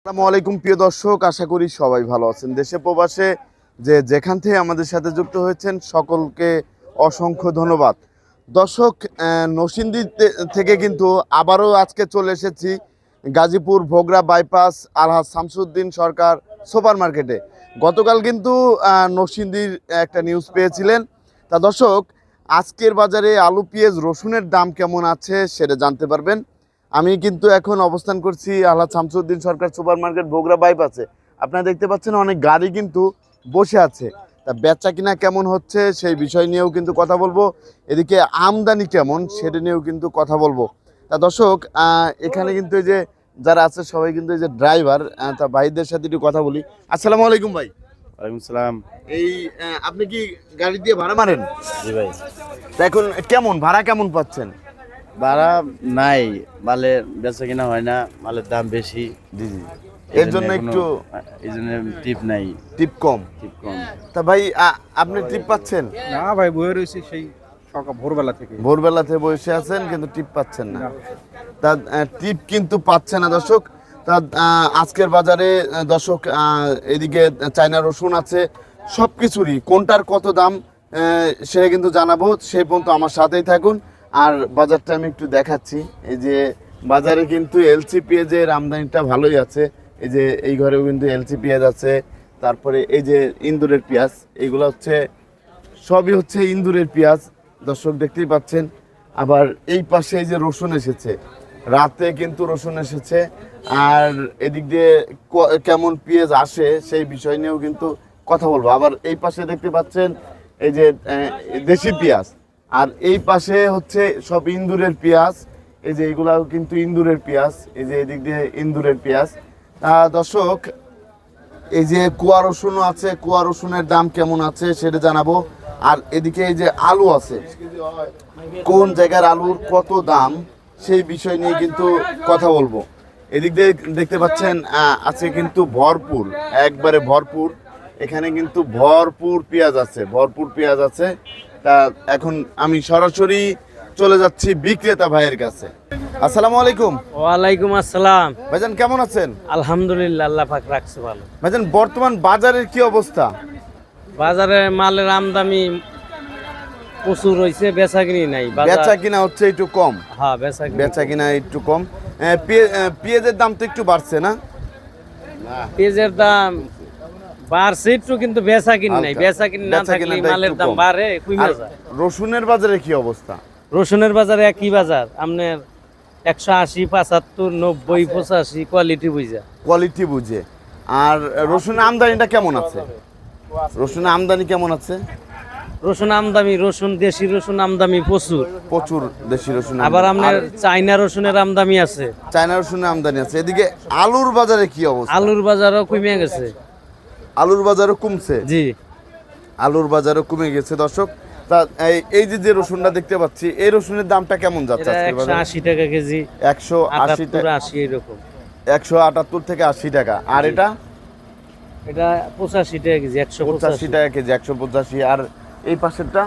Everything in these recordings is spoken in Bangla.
আসসালামু আলাইকুম, প্রিয় দর্শক, আশা করি সবাই ভালো আছেন। দেশে প্রবাসে যে যেখান থেকে আমাদের সাথে যুক্ত হয়েছেন, সকলকে অসংখ্য ধন্যবাদ। দর্শক তে- থেকে কিন্তু আবারও আজকে চলে এসেছি Gazipur Bhogra bypass Alhaj Shamsuddin Sarkar super market গতকাল কিন্তু নরসিংদীর একটা নিউজ পেয়েছিলেন। তা দর্শক, আজকের বাজারে আলু, পেঁয়াজ, রসুনের দাম কেমন আছে সেটা জানতে পারবেন। আমি কিন্তু এখন অবস্থান করছি আল্লাহ শামসুদ্দিন সরকার সুপার মার্কেট বগুড়া বাইপাসে আপনারা দেখতে পাচ্ছেন অনেক গাড়ি কিন্তু বসে আছে। তা বেচা কিনা কেমন হচ্ছে সেই বিষয় নিয়েও কিন্তু কথা বলব। এদিকে আমদানি কেমন সেটা নিয়েও কিন্তু কথা বলব। তা দর্শক এখানে কিন্তু এই যে যারা আছে সবাই কিন্তু এই যে ড্রাইভার তা ভাইদের সাথে একটু কথা বলি। আসসালামু আলাইকুম ভাই। ওয়ালাইকুম সালাম। এই আপনি কি গাড়ি দিয়ে ভাড়া মারেন? জি ভাই। তা এখন কেমন ভাড়া কেমন পাচ্ছেন? ভাড়া নাই মালের বেচা কিনা হয় না মালের দাম বেশি। জি জি এর জন্য একটু এই জন্য টিপ নাই। টিপ কম। টিপ কম। তা ভাই আপনি টিপ পাচ্ছেন? না ভাই বয়ে রয়েছে সেই সকাল ভোরবেলা থেকে। ভোরবেলাতে বসে আছেন কিন্তু টিপ পাচ্ছেন না। তা টিপ কিন্তু পাচ্ছে না দর্শক। তা আজকের বাজারে দর্শক এদিকে চায়না রসুন আছে সব কিছুরই কোনটার কত দাম সেটা কিন্তু জানাব। সেই পর্যন্ত আমার সাথেই থাকুন। আর বাজারটা আমি একটু দেখাচ্ছি। এই যে বাজারে কিন্তু এলসি পেঁয়াজের আমদানিটা ভালোই আছে। এই যে এই ঘরেও কিন্তু এলসি পেঁয়াজ আছে। তারপরে এই যে ইন্দুরের পেঁয়াজ এইগুলো হচ্ছে, সবই হচ্ছে ইন্দুরের পেঁয়াজ। দর্শক দেখতেই পাচ্ছেন। আবার এই পাশে এই যে রসুন এসেছে। রাতে কিন্তু রসুন এসেছে। আর এদিক দিয়ে কেমন পেঁয়াজ আসে সেই বিষয় নিয়েও কিন্তু কথা বলব। আবার এই পাশে দেখতে পাচ্ছেন, এই যে দেশি পেঁয়াজ। আর এই পাশে হচ্ছে সব ইন্দুরের পেঁয়াজ। এই যে এগুলাও কিন্তু ইন্দুরের পেঁয়াজ। এই যে এদিক দিয়ে ইন্দুরের পেঁয়াজ। দর্শক, এই যে কুয়া রসুনও আছে, কুয়া রসুনের দাম কেমন আছে সেটা জানাব। আর এদিকে এই যে আলু আছে, কোন জায়গার আলুর কত দাম সেই বিষয় নিয়ে কিন্তু কথা বলব। এদিক দিয়ে দেখতে পাচ্ছেন আছে কিন্তু ভরপুর, একবারে ভরপুর। এখানে কিন্তু ভরপুর পেঁয়াজ আছে, ভরপুর পেঁয়াজ আছে। তা এখন আমি সরাসরি চলে যাচ্ছি বিক্রেতা ভাইয়ের কাছে। আসসালামু আলাইকুম। ওয়ালাইকুম আসসালাম। ভাইজান কেমন আছেন? আলহামদুলিল্লাহ আল্লাহ পাক রাখছে ভালো। ভাইজান বর্তমান বাজারের কি অবস্থা? বাজারে মালের আমদামি প্রচুর হয়েছে বেচা কিনি নাই। বেচা কিনা হচ্ছে একটু কম। হ্যাঁ বেচা বেচা কিনা একটু কম। পেঁয়াজের দাম তো একটু বাড়ছে না? পেঁয়াজের দাম বাড়ছে কিন্তু বেচা কিনি নাই। বেচা কিনি না থাকলে মালের দাম বাড়ে কমে যায়। রসুনের বাজারে কি অবস্থা? রসুনের বাজারে একই বাজার। আপনার একশো আশি পঁচাত্তর নব্বই পঁচাশি কোয়ালিটি বুঝা। কোয়ালিটি বুঝে। আর রসুনের আমদানিটা কেমন আছে? রসুনের আমদানি কেমন আছে? রসুন আমদামি রসুন দেশি রসুন আমদামি প্রচুর। প্রচুর দেশি রসুন আবার। আপনার আর চাইনা রসুনের আমদামি আছে। চায়না রসুনের আমদানি আছে। এদিকে আলুর বাজারে কি অবস্থা? আলুর বাজারও কমে গেছে। আলুর বাজারও কমছে। জি। আলুর বাজারও কমে গেছে দর্শক। তা এই- যে যে রসুনটা দেখতে পাচ্ছি এই রসুনের দামটা কেমন যাচ্ছে একশো আশি টাকা কেজি। একশো আশি টাকা। আশি এরকম। একশো আটাত্তর থেকে আশি টাকা। আর এটা? এটা পঁচাশি টাকা কেজি একশো পঁচাশি টাকা কেজি একশো পঁচাশি। আর এই পাশেরটা?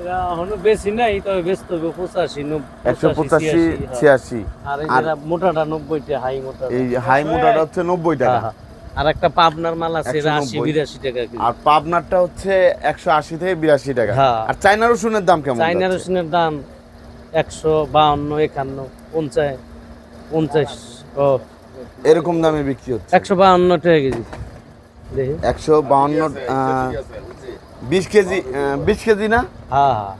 এটা এখনও বেশি নাই তবে হবে পঁচাশি একশো পঁচাশি ছিয়াশি, হ্যাঁ। আর এই আর মোটাটা নব্বইটা হাই মোটা। এই হাই মোটাটা হচ্ছে নব্বই টাকা। আর একটা পাবনার মাল আছে আশি বিরাশি টাকা কেজি। আর পাবনারটা হচ্ছে একশো আশি থেকে বিরাশি টাকা। হ্যাঁ। আর চাইনা রসুনের দাম কেমন যাচ্ছে? রসুনের দাম একশো বাউন্ন একান্ন পঞ্চাশ পঞ্চাশ ও। এরকম দামে বিক্রি হচ্ছে। একশো বাউন্ন টাকা কেজি। দেখি। একশো বাউন্ন বিশ কেজি বিশ কেজি না? হ্যাঁ হ্যাঁ।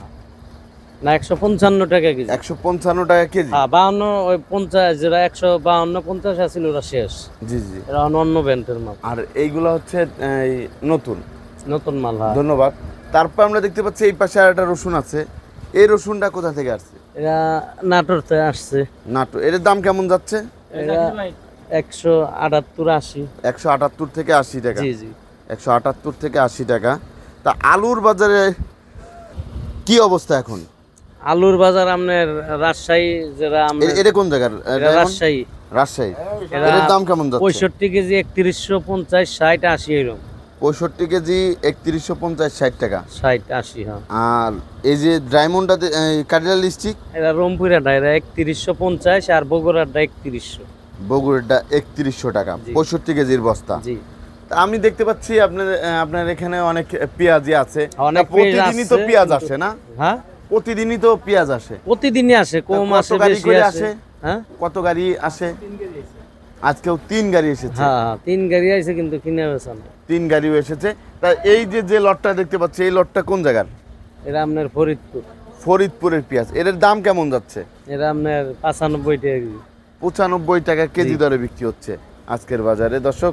না একশো পঞ্চান্ন টাকা কেজি। একশো পঞ্চান্ন টাকা কেজি? হ্যাঁ বাউন্ন ওই পঞ্চাশ যেটা একশো বাউন্ন পঞ্চাশ আছিল ওরা শেষ। জি জি। এরা অন্য অন্য ব্যান্ডের মাল। আর এইগুলো হচ্ছে নতুন? নতুন মাল হ্যাঁ। ধন্যবাদ। তারপর আমরা দেখতে পাচ্ছি এই পাশে আর একটা রসুন আছে। এই রসুনটা কোথা থেকে আসছে? এরা নাটোর থেকে আসছে। নাটো এর দাম কেমন যাচ্ছে? এরা একশো আটাত্তর আশি। একশো আটাত্তর থেকে আশি টাকা। জি জি। একশো আটাত্তর থেকে আশি টাকা। তা আলুর বাজারে কি অবস্থা এখন? আলুর বাজার আপনার রাজশাহী যেটা এটা কোন জায়গার? রাজশাহী। রাজশাহী। এরা দাম কেমন যাচ্ছে? পঁয়ষট্টি কেজি একত্রিশশো পঞ্চাশ ষাট আশি এরকম। পঁয়ষট্টি কেজি একত্রিশশো পঞ্চাশ ষাট টাকা। ষাট আশি হ্যাঁ। আর এই যে ডায়মন্ডটা কাটিলা লিস্টিক রংপুরাটা এরা একত্রিশশো পঞ্চাশ আর বগুড়াটা একত্রিশশো। বগুড়াটা একত্রিশশো টাকা। জি। পঁয়ষট্টি কেজির বস্তা। জি। আমি দেখতে পাচ্ছি আপনার আপনার এখানে অনেক পেঁয়াজি আছে। অনেক প্রতিদিনই তো পেঁয়াজ আসে না? হ্যাঁ? প্রতিদিনই তো পেঁয়াজ আসে। প্রতিদিনই আসে কম আসে গাড়ি বেশি আসে? হ্যাঁ? কত গাড়ি আসে? আজকেও তিন গাড়ি এসেছে। হ্যাঁ হ্যাঁ, তিন গাড়ি আছে কিন্তু কিনে বেচা না তিন গাড়িও এসেছে। তা এই যে যে লটটা দেখতে পাচ্ছি এই লটটা কোন জায়গার? এটা আপনার ফরিদপুর। ফরিদপুরের পেঁয়াজ। এর দাম কেমন যাচ্ছে? এটা আপনার পাঁচানব্বই টাকা কেজি। পঁচানব্বই টাকা কেজি দরে বিক্রি হচ্ছে আজকের বাজারে। দর্শক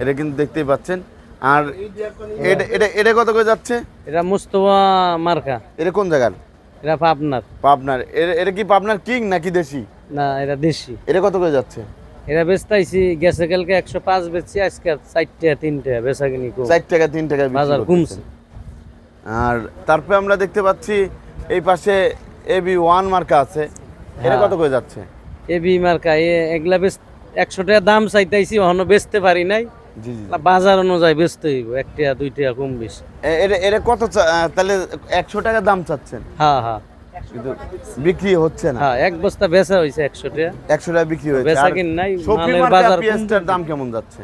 এটা কিন্তু দেখতেই পাচ্ছেন। আর এটা এটা এটা কত করে যাচ্ছে? এটা মুস্তফা মার্কা। এটা কোন জায়গার? এটা পাবনার। পাবনার। এর- এটা কি পাবনার কিং নাকি দেশি? না এটা দেশি। এটা কত করে যাচ্ছে? এটা বেচতাইছি গেছে কালকে একশো পাঁচ বেচছি আজকে চারটে তিনটে বেচা কিনি চার টাকা তিন টাকা বাজার। কমছে। আর তারপরে আমরা দেখতে পাচ্ছি এই পাশে এবি ওয়ান মার্কা আছে। এটা হ্যাঁ। কত করে যাচ্ছে? এ বি মার্কা এ এগুলা বেচ একশো টাকা দাম চাইতাইছি এখনও বেচতে পারি নাই। জি জি বাজার অনুযায়ী বেচতে হইব এক টাকা দুই টাকা কম বেশি। এটা এটা কত চা- তাহলে একশো টাকা দাম চাচ্ছেন? হ্যাঁ হ্যাঁ। কিন্তু বিক্রি হচ্ছে না। হ্যাঁ এক বস্তা বেচা হয়েছে একশো টাকা। একশো টাকা বিক্রি হয়েছে। বেচা কিন নাই মালের বাজার পেঁয়াজটার দাম কেমন যাচ্ছে?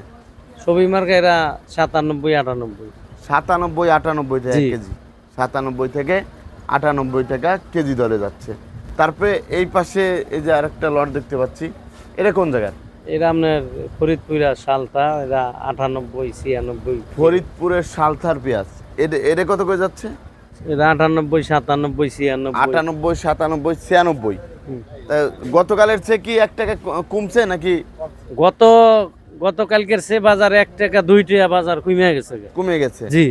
ছবি মার্কা এরা সাতানব্বই আটানব্বই। সাতানব্বই আটানব্বই টাকা কেজি। সাতানব্বই থেকে আটানব্বই টাকা কেজি দরে যাচ্ছে। তারপরে এই পাশে এই যে আরেকটা লট দেখতে পাচ্ছি এটা কোন জায়গার? এরা আপনার ফরিদপুরা সালতা এরা আটানব্বই ছিয়ানব্বই। ফরিদপুরের সালথার পেঁয়াজ এটা এটা কত করে যাচ্ছে? এরা আটানব্বই সাতানব্বই ছিয়ানব্বই। আটানব্বই সাতানব্বই ছিয়ানব্বই। গতকালের চেয়ে কি এক টাকা কমছে নাকি? গত গতকালকের সে বাজার এক টাকা দুই টাকা বাজার কমে গেছে কমে গেছে? জি।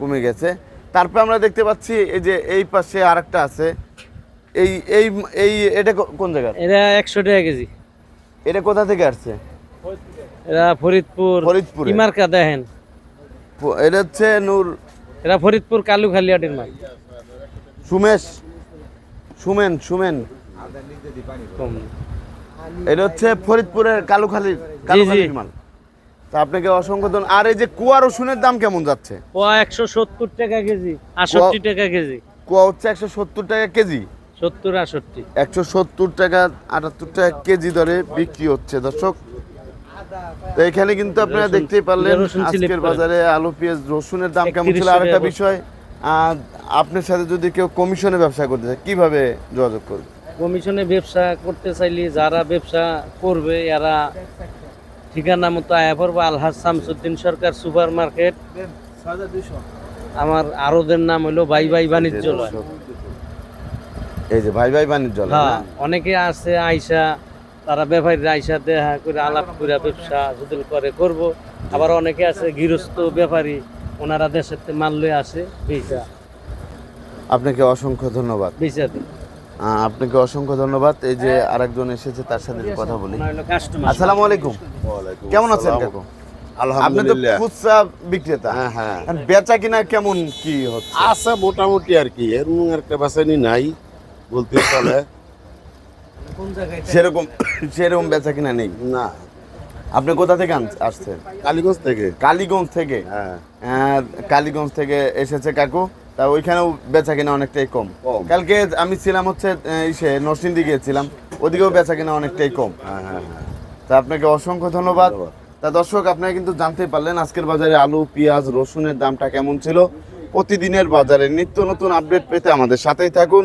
কমে গেছে। তারপর আমরা দেখতে পাচ্ছি এই যে এই পাশে আরেকটা আছে। এই এই এই এটা কোন জায়গার? এটা একশো টাকা কেজি। এটা কোথা থেকে আসছে? এরা ফরিদপুর ফরিদপুর? কি মার্কা দেখেন। এটা হচ্ছে নূর এরা ফরিদপুর কালু খালিয়াটির মাল সুমেশ। সুমেন সুমেন। এটা হচ্ছে ফরিদপুরের কালুখালীর কালুখালীর মাল। তা আপনাকে অসংখ্য ধন্য আর এই যে কুয়া রসুনের দাম কেমন যাচ্ছে? পোয়া একশো সত্তর টাকা কেজি আষট্টি টাকা কেজি। কুয়া হচ্ছে একশো সত্তর টাকা কেজি। সত্তর আষট্টি একশো সত্তর টাকা আটাত্তর টাকা কেজি দরে বিক্রি হচ্ছে দর্শক। তো এখানে কিন্তু আপনারা দেখতেই পারলেন আজকের বাজারে আলু পেঁয়াজ রসুনের দাম কেমন ছিল? 31 আর একটা বিষয় আপনার সাথে যদি কেউ কমিশনে ব্যবসা করতে চায় কীভাবে যোগাযোগ করবে? কমিশনে ব্যবসা করতে চাইলে যারা ব্যবসা করবে এরা ঠিকানা মতো আয়া পড়ব আলহাজ শামসুদ্দিন সরকার সুপার মার্কেট আমার আরোদের নাম হলো বাই বাই বাণিজ্যলয়। এই যে ভাই ভাই বাণিজ্য হ্যাঁ অনেকে আছে আইসা তারা ব্যাপারীরা আইসা দেখা করে আলাপ করে ব্যবসা যদি করে করব। আবার অনেকে আছে গৃহস্থ ব্যাপারী ওনারা দেশের মাল লয়ে আসে বেচা আপনাকে অসংখ্য ধন্যবাদ। বেচা আপনাকে অসংখ্য ধন্যবাদ। এই যে আরেকজন এসেছে তার সাথে কথা বলি। আসসালামু আলাইকুম। কেমন আছেন? কাকু আপনি তো আলহামদুলিল্লাহ। খুচরা বিক্রেতা। হ্যাঁ হ্যাঁ। বেচা কিনা কেমন কি হচ্ছে? আছে মোটামুটি আর কি এরকম একটা বাসানি নাই। বলতে চলে। সেরকম সেরকম বেচা কিনা নেই। না। আপনি কোথা থেকে আসছেন? কালীগঞ্জ থেকে। কালীগঞ্জ থেকে? হ্যাঁ। আহ, কালীগঞ্জ থেকে এসেছে কাকু। তা ওইখানেও বেচা কিনা অনেকটাই কম। কালকে আমি ছিলাম হচ্ছে ইসে নরসিংদী গিয়েছিলাম। ওদিকেও বেচা কিনা অনেকটাই কম। হ্যাঁ হ্যাঁ হ্যাঁ। তা আপনাকে অসংখ্য ধন্যবাদ। ধন্যবাদ। তা দর্শক আপনারা কিন্তু জানতে পারলেন আজকের বাজারে আলু পেঁয়াজ রসুনের দামটা কেমন ছিল। প্রতিদিনের বাজারে নিত্য নতুন আপডেট পেতে আমাদের সাথেই থাকুন।